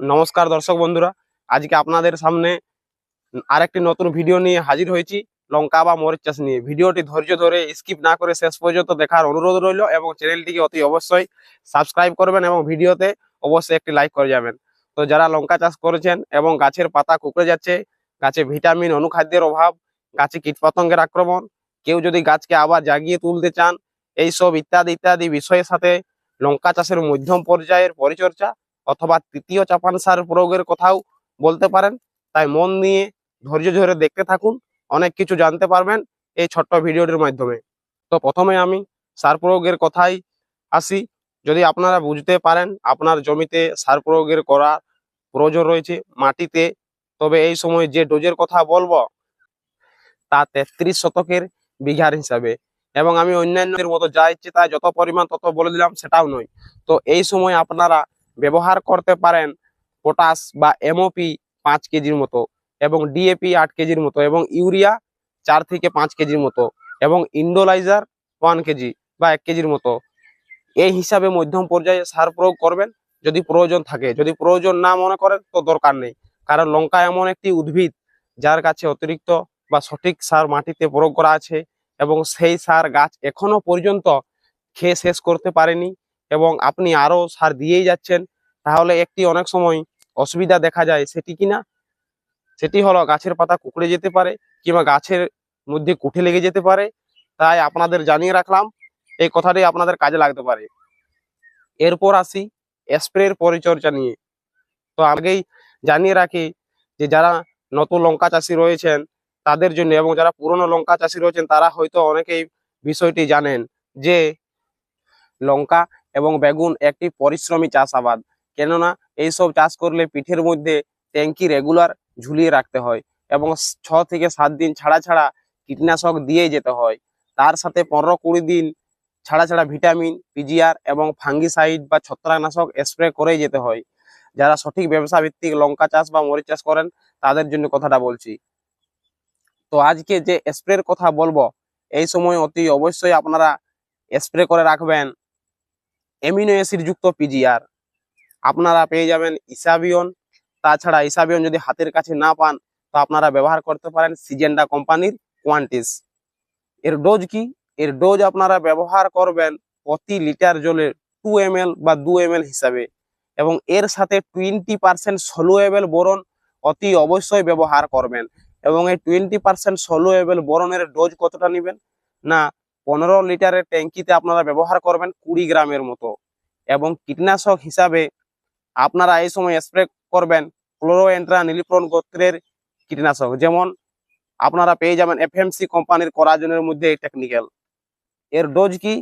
নমস্কার দর্শক বন্ধুরা, আজকে আপনাদের সামনে আরেকটি নতুন ভিডিও নিয়ে হাজির হয়েছি, লঙ্কা বা মরিচ চাষ নিয়ে। ভিডিওটি ধৈর্য ধরে স্কিপ না করে শেষ পর্যন্ত দেখার অনুরোধ রইল এবং চ্যানেলটিকে অতি অবশ্যই সাবস্ক্রাইব করবেন এবং ভিডিওতে অবশ্যই একটি লাইক করে যাবেন। তো যারা লঙ্কা চাষ করেছেন এবং গাছের পাতা কুকড়ে যাচ্ছে, গাছে ভিটামিন অনুখাদ্যের অভাব, গাছে কীটপতঙ্গের আক্রমণ, কেউ যদি গাছকে আবার জাগিয়ে তুলতে চান, এইসব ইত্যাদি ইত্যাদি বিষয়ের সাথে লঙ্কা চাষের মধ্যম পর্যায়ের পরিচর্যা অথবা তৃতীয় চাপান সার প্রয়োগের কথাও বলতে পারেন। তাই মন নিয়ে ধৈর্য ধরে দেখতে থাকুন, অনেক কিছু জানতে পারবেন এই ছোট্ট ভিডিওটির মাধ্যমে। তো প্রথমে আমি সার প্রয়োগের কথাই আসি। যদি আপনারা বুঝতে পারেন আপনার জমিতে সার প্রয়োগের করার প্রয়োজন রয়েছে মাটিতে, তবে এই সময় যে ডোজের কথা বলব, তা তেত্রিশ শতকের বিঘার হিসাবে। এবং আমি অন্যান্যের মতো যা ইচ্ছে তাই যত পরিমাণ তত বলে দিলাম সেটাও নয়। তো এই সময় আপনারা ব্যবহার করতে পারেন পটাশ বা এমওপি পাঁচ কেজির মতো এবং ডিএপি আট কেজির মতো এবং ইউরিয়া চার থেকে পাঁচ কেজির মতো এবং ইন্ডোলাইজার ওয়ান কেজি বা এক কেজির মতো। এই হিসাবে মধ্যম পর্যায়ে সার প্রয়োগ করবেন। যদি প্রয়োজন থাকে, যদি প্রয়োজন না মনে করেন তো দরকার নেই। কারণ লঙ্কা এমন একটি উদ্ভিদ যার কাছে অতিরিক্ত বা সঠিক সার মাটিতে প্রয়োগ করা আছে এবং সেই সার গাছ এখনও পর্যন্ত খেয়ে শেষ করতে পারেনি। এবং আপনি আরও সার দিয়েই যাচ্ছেন, তাহলে একটি অনেক সময় অসুবিধা দেখা যায়। সেটি কিনা সেটি হলো গাছের পাতা কুকড়ে যেতে পারে কিংবা গাছের মধ্যে কুঠে লেগে যেতে পারে। তাই আপনাদের জানিয়ে রাখলাম, এই কথাটি আপনাদের কাজে লাগতে পারে। এরপর আসি স্প্রের পরিচর্যা নিয়ে। তো আগেই জানিয়ে রাখি যে যারা নতুন লঙ্কা চাষি রয়েছেন তাদের জন্য এবং যারা পুরনো লঙ্কা চাষি রয়েছেন তারা হয়তো অনেকেই বিষয়টি জানেন যে লঙ্কা এবং বেগুন একটি পরিশ্রমী চাষাবাদ। কেননা, এইসব চাষ করলে পিঠের মধ্যে ট্যাঙ্কি রেগুলার ঝুলিয়ে রাখতে হয় এবং ছ থেকে সাত দিন ছাড়া ছাড়া কীটনাশক দিয়ে যেতে হয়। তার সাথে পনেরো কুড়ি দিন ছাড়া ছাড়া ভিটামিন, পিজিআর এবং ফাঙ্গিসাইড বা ছত্রাকনাশক স্প্রে করেই যেতে হয়। যারা সঠিক ব্যবসা ভিত্তিক লঙ্কা চাষ বা মরিচ চাষ করেন, তাদের জন্য কথাটা বলছি। তো আজকে যে স্প্রের কথা বলব, এই সময় অতি অবশ্যই আপনারা স্প্রে করে রাখবেন। এমিনো অ্যাসিড যুক্ত পিজিআর আপনারা পেয়ে যাবেন ইসাবিয়ন তাছাড়া ইসাবিয়ন যদি হাতের কাছে না পান, তো আপনারা ব্যবহার করতে পারেন সিজেন্ডা কোম্পানির কোয়ান্টিস এর ডোজ কি? এর ডোজ আপনারা ব্যবহার করবেন প্রতি লিটার জলে টু এম বা দু এম হিসাবে। এবং এর সাথে টোয়েন্টি পার্সেন্ট সলুয়েবল বোরন অতি অবশ্যই ব্যবহার করবেন। এবং এই টোয়েন্টি পার্সেন্ট সলুয়েবল বোরনের ডোজ কতটা নেবেন? না পনেরো লিটারের ট্যাঙ্কিতে আপনারা ব্যবহার করবেন কুড়ি গ্রামের মতো। এবং কীটনাশক হিসাবে আপনারা এই সময় স্প্রে করবেন ক্লোরোএন্ট্রা নিলিপ্রন গোত্রের কীটনাশক। যেমন আপনারা পেয়ে যাবেন এফএমসি কোম্পানির করাজনের মধ্যে এই টেকনিক্যাল এর ডোজ কি?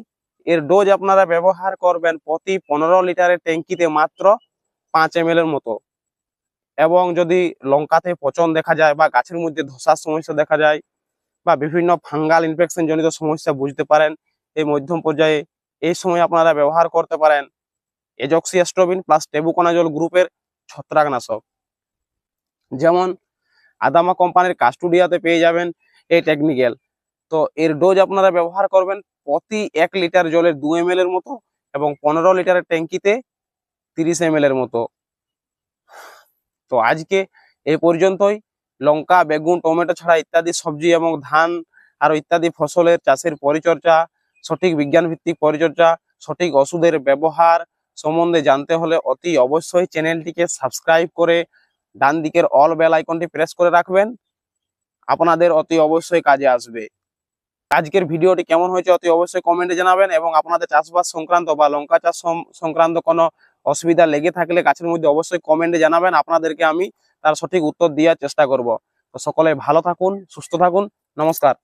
এর ডোজ আপনারা ব্যবহার করবেন প্রতি পনেরো লিটারের ট্যাঙ্কিতে মাত্র পাঁচ এম এর মতো। এবং যদি লঙ্কাতে পচন দেখা যায় বা গাছের মধ্যে ধসার সমস্যা দেখা যায় বা বিভিন্ন ফাঙ্গাল ইনফেকশন জনিত সমস্যা বুঝতে পারেন, এই মধ্যম পর্যায়ে এই সময় আপনারা ব্যবহার করতে পারেন। এজক্সিয়াস্ট্রোবিন প্লাস টেবুকোনাজল গ্রুপের ছত্রাকনাশক। যেমন, আদামা কোম্পানির কাস্টুডিয়াতে পেয়ে যাবেন এই টেকনিক্যাল তো এর ডোজ আপনারা ব্যবহার করবেন প্রতি এক লিটার জলের দু এম এর মতো এবং পনেরো লিটারের ট্যাঙ্কিতে তিরিশ এম এর মতো। তো আজকে এই পর্যন্তই। লঙ্কা, বেগুন, টমেটো ছাড়া ইত্যাদি সবজি এবং ধান আর ইত্যাদি ফসলের চাষের পরিচর্যা, সঠিক বিজ্ঞান ভিত্তিক পরিচর্যা, সঠিক ওষুধের ব্যবহার সম্বন্ধে জানতে হলে অতি অবশ্যই চ্যানেলটিকে সাবস্ক্রাইব করে ডান দিকের অল বেল আইকনটি প্রেস করে রাখবেন। আপনাদের অতি অবশ্যই কাজে আসবে। আজকের ভিডিওটি কেমন হয়েছে অতি অবশ্যই কমেন্টে জানাবেন এবং আপনাদের চাষবাস সংক্রান্ত বা লঙ্কা চাষ সংক্রান্ত কোনো অসুবিধা লেগে থাকলে গাছের মধ্যে অবশ্যই কমেন্টে জানাবেন। আপনাদেরকে আমি তার সঠিক উত্তর দেওয়ার চেষ্টা করব। তো সকলে ভালো থাকুন, সুস্থ থাকুন। নমস্কার।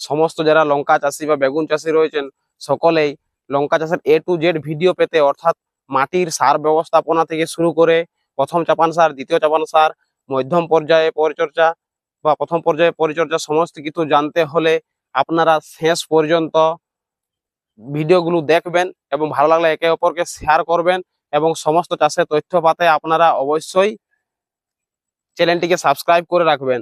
সমস্ত যারা লঙ্কা চাষি বা বেগুন চাষি রয়েছেন, সকলেই লঙ্কা চাষের এ টু জেড ভিডিও পেতে অর্থাৎ মাটির সার ব্যবস্থাপনা থেকে শুরু করে প্রথম চাপান সার, দ্বিতীয় চাপান সার, মধ্যম পর্যায়ে পরিচর্যা বা প্রথম পর্যায়ে পরিচর্যা সমস্ত কিছু জানতে হলে আপনারা শেষ পর্যন্ত ভিডিওগুলো দেখবেন এবং ভালো লাগলে একে অপরকে শেয়ার করবেন এবং সমস্ত চাষের তথ্য পাতে আপনারা অবশ্যই চ্যানেলটিকে সাবস্ক্রাইব করে রাখবেন